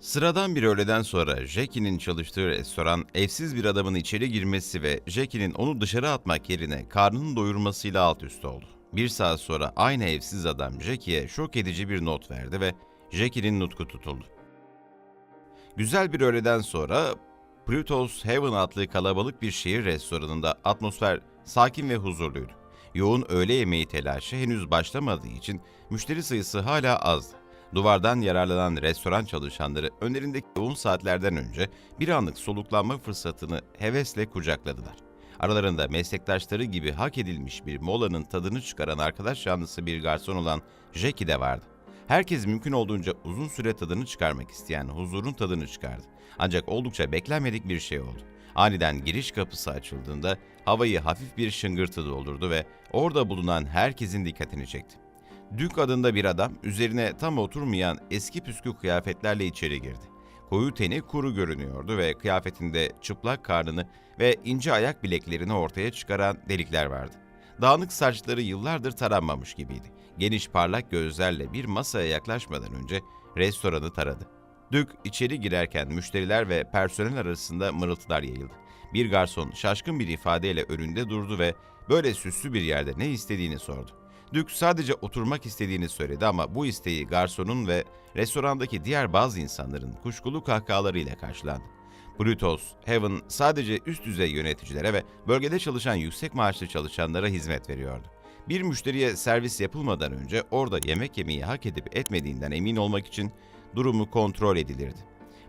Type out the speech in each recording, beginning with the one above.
Sıradan bir öğleden sonra Jackie'nin çalıştığı restoran evsiz bir adamın içeri girmesi ve Jackie'nin onu dışarı atmak yerine karnını doyurmasıyla alt üst oldu. Bir saat sonra aynı evsiz adam Jackie'ye şok edici bir not verdi ve Jackie'nin nutku tutuldu. Güzel bir öğleden sonra Pluto's Heaven adlı kalabalık bir şehir restoranında atmosfer sakin ve huzurluydu. Yoğun öğle yemeği telaşı henüz başlamadığı için müşteri sayısı hala azdı. Duvardan yararlanan restoran çalışanları önlerindeki yoğun saatlerden önce bir anlık soluklanma fırsatını hevesle kucakladılar. Aralarında meslektaşları gibi hak edilmiş bir molanın tadını çıkaran arkadaş yanlısı bir garson olan Jackie de vardı. Herkes mümkün olduğunca uzun süre tadını çıkarmak isteyen huzurun tadını çıkardı. Ancak oldukça beklenmedik bir şey oldu. Aniden giriş kapısı açıldığında havayı hafif bir şıngırtı doldurdu ve orada bulunan herkesin dikkatini çekti. Dük adında bir adam üzerine tam oturmayan eski püskü kıyafetlerle içeri girdi. Koyu teni kuru görünüyordu ve kıyafetinde çıplak karnını ve ince ayak bileklerini ortaya çıkaran delikler vardı. Dağınık saçları yıllardır taranmamış gibiydi. Geniş parlak gözlerle bir masaya yaklaşmadan önce restoranı taradı. Dük içeri girerken müşteriler ve personel arasında mırıltılar yayıldı. Bir garson şaşkın bir ifadeyle önünde durdu ve böyle süslü bir yerde ne istediğini sordu. Dük sadece oturmak istediğini söyledi ama bu isteği garsonun ve restorandaki diğer bazı insanların kuşkulu kahkahalarıyla karşılandı. Plutos, Heaven sadece üst düzey yöneticilere ve bölgede çalışan yüksek maaşlı çalışanlara hizmet veriyordu. Bir müşteriye servis yapılmadan önce orada yemek yemeyi hak edip etmediğinden emin olmak için durumu kontrol edilirdi.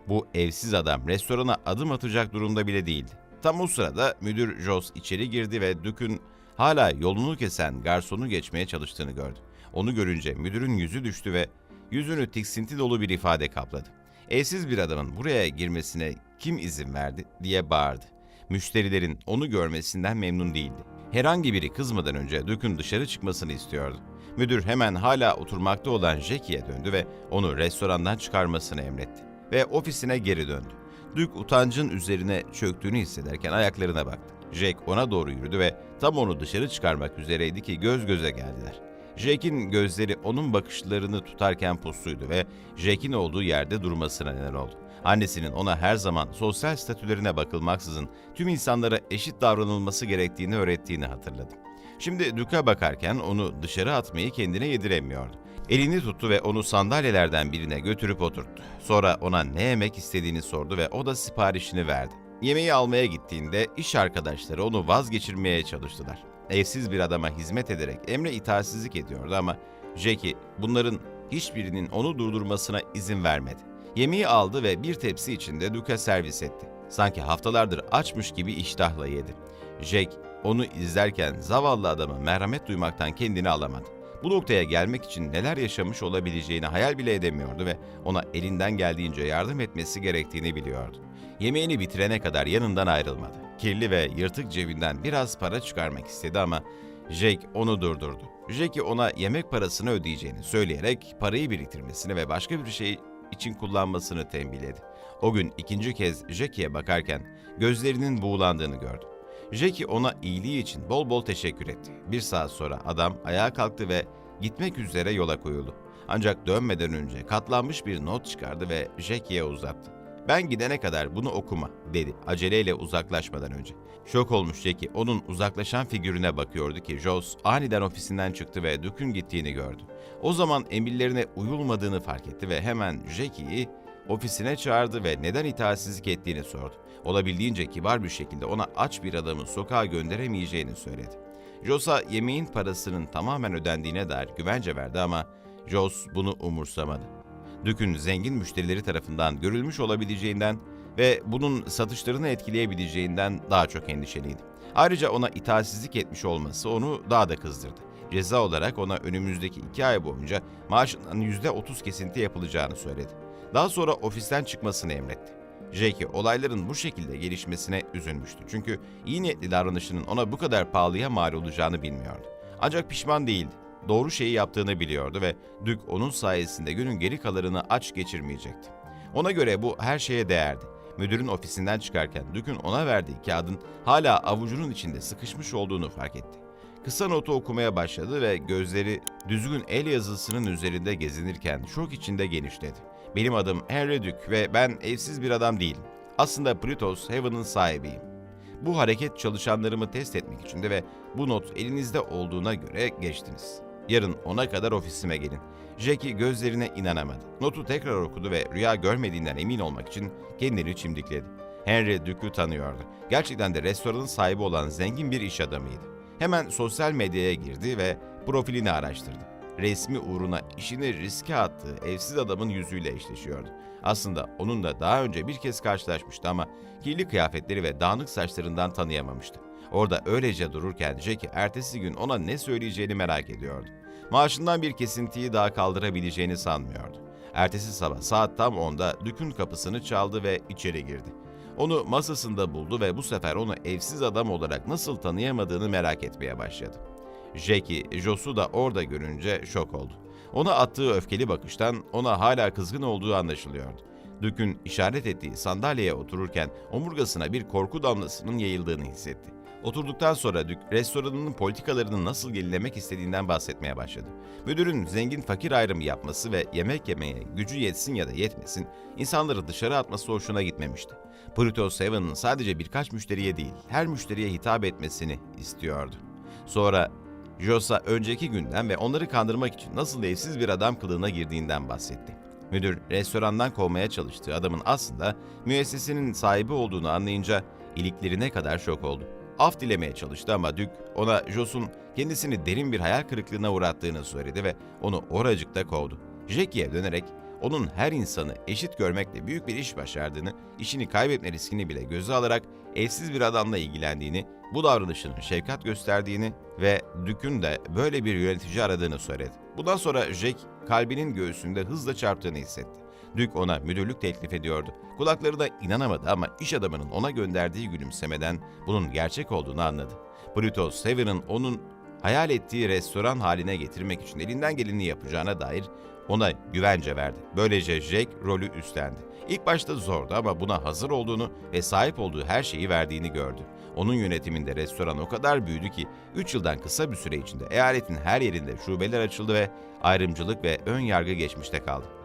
Bu evsiz adam restorana adım atacak durumda bile değildi. Tam o sırada müdür Joss içeri girdi ve Dük'ün hala yolunu kesen garsonu geçmeye çalıştığını gördü. Onu görünce müdürün yüzü düştü ve yüzünü tiksinti dolu bir ifade kapladı. Evsiz bir adamın buraya girmesine kim izin verdi diye bağırdı. Müşterilerin onu görmesinden memnun değildi. Herhangi biri kızmadan önce Dük'ün dışarı çıkmasını istiyordu. Müdür hemen hala oturmakta olan Jackie'ye döndü ve onu restorandan çıkarmasını emretti. Ve ofisine geri döndü. Dük utancın üzerine çöktüğünü hissederken ayaklarına baktı. Jack ona doğru yürüdü ve tam onu dışarı çıkarmak üzereydi ki göz göze geldiler. Jack'in gözleri onun bakışlarını tutarken pusluydu ve Jack'in olduğu yerde durmasına neden oldu. Annesinin ona her zaman sosyal statülerine bakılmaksızın tüm insanlara eşit davranılması gerektiğini öğrettiğini hatırladı. Şimdi Duke'a bakarken onu dışarı atmayı kendine yediremiyordu. Elini tuttu ve onu sandalyelerden birine götürüp oturttu. Sonra ona ne yemek istediğini sordu ve o da siparişini verdi. Yemeği almaya gittiğinde iş arkadaşları onu vazgeçirmeye çalıştılar. Evsiz bir adama hizmet ederek emre itaatsizlik ediyordu ama Jackie bunların hiçbirinin onu durdurmasına izin vermedi. Yemeği aldı ve bir tepsi içinde Duke'a servis etti. Sanki haftalardır açmış gibi iştahla yedi. Jack onu izlerken zavallı adama merhamet duymaktan kendini alamadı. Bu noktaya gelmek için neler yaşamış olabileceğini hayal bile edemiyordu ve ona elinden geldiğince yardım etmesi gerektiğini biliyordu. Yemeğini bitirene kadar yanından ayrılmadı. Kirli ve yırtık cebinden biraz para çıkarmak istedi ama Jake onu durdurdu. Jackie ona yemek parasını ödeyeceğini söyleyerek parayı biriktirmesini ve başka bir şey için kullanmasını tembihledi. O gün ikinci kez Jackie'ye bakarken gözlerinin buğulandığını gördü. Jackie ona iyiliği için bol bol teşekkür etti. Bir saat sonra adam ayağa kalktı ve gitmek üzere yola koyuldu. Ancak dönmeden önce katlanmış bir not çıkardı ve Jackie'ye uzattı. Ben gidene kadar bunu okuma dedi aceleyle uzaklaşmadan önce. Şok olmuş Jackie onun uzaklaşan figürüne bakıyordu ki Joss aniden ofisinden çıktı ve Duke'un gittiğini gördü. O zaman emirlerine uyulmadığını fark etti ve hemen Jackie'yi ofisine çağırdı ve neden itaatsizlik ettiğini sordu. Olabildiğince kibar bir şekilde ona aç bir adamı sokağa gönderemeyeceğini söyledi. Joss'a yemeğin parasının tamamen ödendiğine dair güvence verdi ama Joss bunu umursamadı. Dük'ün zengin müşterileri tarafından görülmüş olabileceğinden ve bunun satışlarını etkileyebileceğinden daha çok endişeliydi. Ayrıca ona itaatsizlik etmiş olması onu daha da kızdırdı. Ceza olarak ona önümüzdeki iki ay boyunca maaşından %30 kesinti yapılacağını söyledi. Daha sonra ofisten çıkmasını emretti. Jackie olayların bu şekilde gelişmesine üzülmüştü. Çünkü iyi niyetli davranışının ona bu kadar pahalıya mal olacağını bilmiyordu. Ancak pişman değildi. Doğru şeyi yaptığını biliyordu ve Dük onun sayesinde günün geri kalanını aç geçirmeyecekti. Ona göre bu her şeye değerdi. Müdürün ofisinden çıkarken Dük'ün ona verdiği kağıdın hala avucunun içinde sıkışmış olduğunu fark etti. Kısa notu okumaya başladı ve gözleri düzgün el yazısının üzerinde gezinirken şok içinde genişledi. Benim adım Henry Duke ve ben evsiz bir adam değilim. Aslında Plutos Heaven'ın sahibiyim. Bu hareket çalışanlarımı test etmek için de ve bu not elinizde olduğuna göre geçtiniz. Yarın ona kadar ofisime gelin. Jackie gözlerine inanamadı. Notu tekrar okudu ve rüya görmediğinden emin olmak için kendini çimdikledi. Henry Duke'u tanıyordu. Gerçekten de restoranın sahibi olan zengin bir iş adamıydı. Hemen sosyal medyaya girdi ve profilini araştırdı. Resmi uğruna işini riske attığı evsiz adamın yüzüyle eşleşiyordu. Aslında onunla daha önce bir kez karşılaşmıştı ama kirli kıyafetleri ve dağınık saçlarından tanıyamamıştı. Orada öylece dururken Jackie ertesi gün ona ne söyleyeceğini merak ediyordu. Maaşından bir kesintiyi daha kaldırabileceğini sanmıyordu. Ertesi sabah saat tam 10'da Dük'ün kapısını çaldı ve içeri girdi. Onu masasında buldu ve bu sefer onu evsiz adam olarak nasıl tanıyamadığını merak etmeye başladı. Jackie, Jos'u da orada görünce şok oldu. Ona attığı öfkeli bakıştan ona hala kızgın olduğu anlaşılıyordu. Dük'ün işaret ettiği sandalyeye otururken omurgasına bir korku damlasının yayıldığını hissetti. Oturduktan sonra Dük, restoranının politikalarını nasıl yenilemek istediğinden bahsetmeye başladı. Müdürün zengin fakir ayrımı yapması ve yemek yemeye gücü yetsin ya da yetmesin, insanları dışarı atması hoşuna gitmemişti. Pluto Seven'ın sadece birkaç müşteriye değil, her müşteriye hitap etmesini istiyordu. Sonra Josa önceki günden ve onları kandırmak için nasıl evsiz bir adam kılığına girdiğinden bahsetti. Müdür restorandan kovmaya çalıştığı adamın aslında müessesenin sahibi olduğunu anlayınca iliklerine kadar şok oldu. Af dilemeye çalıştı ama Dük ona Jos'un kendisini derin bir hayal kırıklığına uğrattığını söyledi ve onu oracıkta kovdu. Jackie'ye dönerek onun her insanı eşit görmekle büyük bir iş başardığını, işini kaybetme riskini bile göze alarak evsiz bir adamla ilgilendiğini, bu davranışının şefkat gösterdiğini ve Dük'ün de böyle bir yönetici aradığını söyledi. Bundan sonra Jack kalbinin göğsünde hızla çarptığını hissetti. Dük ona müdürlük teklif ediyordu. Kulakları da inanamadı ama iş adamının ona gönderdiği gülümsemeden bunun gerçek olduğunu anladı. Pluto Sever'ın onun hayal ettiği restoran haline getirmek için elinden geleni yapacağına dair ona güvence verdi. Böylece Jack rolü üstlendi. İlk başta zordu ama buna hazır olduğunu ve sahip olduğu her şeyi verdiğini gördü. Onun yönetiminde restoran o kadar büyüdü ki 3 yıldan kısa bir süre içinde eyaletin her yerinde şubeler açıldı ve ayrımcılık ve ön yargı geçmişte kaldı.